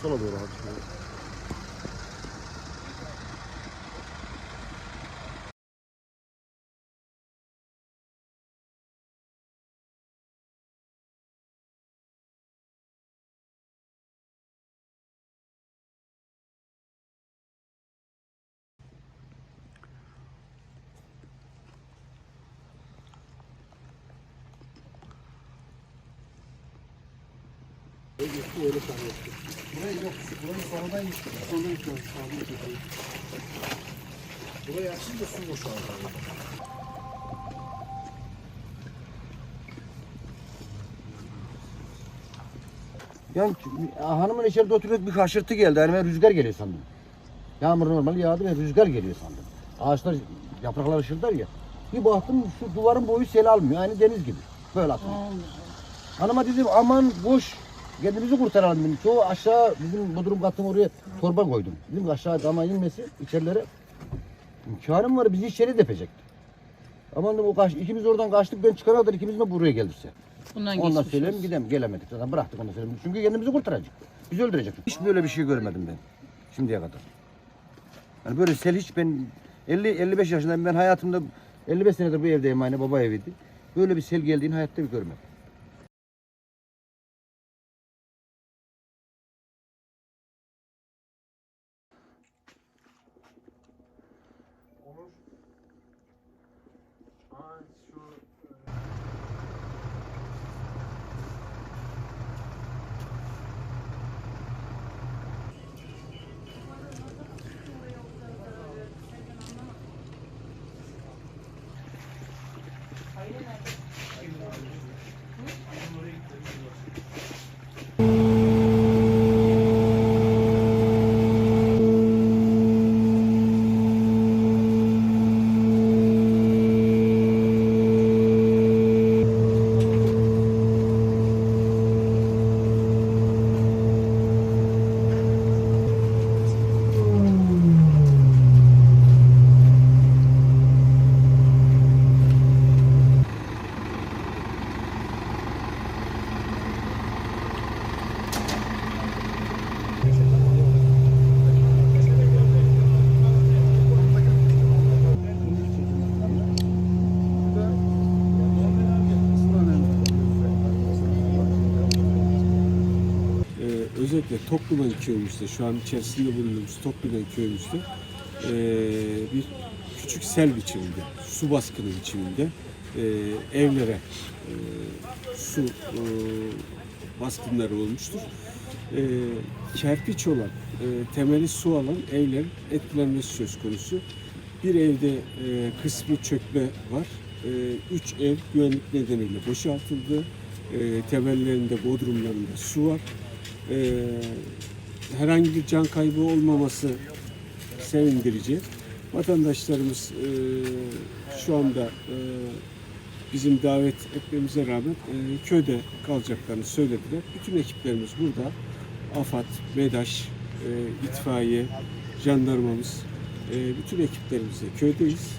吃了，都把吃了。Sola doğru abi. şöyle. Burayı yok. Burayı sonradan yıktık. Sonradan yıkıyoruz. Sağdan yıkıyoruz. Burayı açınca su boşaldı. Yani hanımın içeride oturuyor bir kaşırtı geldi. Yani ben rüzgar geliyor sandım. Yağmur normal yağdı ve rüzgar geliyor sandım. Ağaçlar yapraklar ışıldar ya. Bir baktım şu duvarın boyu sel almıyor. Aynı deniz gibi. Böyle atıyor. Hanıma dedim aman boş. Kendimizi kurtaralım dedim. Çoğu aşağı bizim bodrum katım oraya torba koydum. Dedim ki aşağı dama inmesi içerilere. İmkanım var bizi içeri depecekti. Aman dedim o kaç, ikimiz oradan kaçtık ben çıkana kadar ikimiz de buraya gelirse. Bundan Ondan geçmiş söyleyeyim olsun. gidelim gelemedik zaten bıraktık ondan söyleyeyim. Çünkü kendimizi kurtaracak. Bizi öldürecek. Hiç böyle bir şey görmedim ben şimdiye kadar. Yani böyle sel hiç ben 50 55 yaşındayım ben hayatımda 55 senedir bu evdeyim aynı baba eviydi. Böyle bir sel geldiğini hayatta bir görmedim. Özellikle Toplumen köyümüzde, şu an içerisinde bulunduğumuz Toplumen köyümüzde ee, bir küçük sel biçiminde, su baskını biçiminde ee, evlere ee, su ee, baskınları olmuştur. Ee, kerpiç olan, ee, temeli su alan evlerin etkilenmesi söz konusu. Bir evde ee, kısmi çökme var. Ee, üç ev güvenlik nedeniyle boşaltıldı. Ee, temellerinde, bodrumlarında su var. Ee, herhangi bir can kaybı olmaması sevindirici. Vatandaşlarımız e, şu anda e, bizim davet etmemize rağmen e, köyde kalacaklarını söylediler. Bütün ekiplerimiz burada. AFAD, MEDAŞ, e, itfaiye, jandarmamız, e, bütün ekiplerimizle köydeyiz.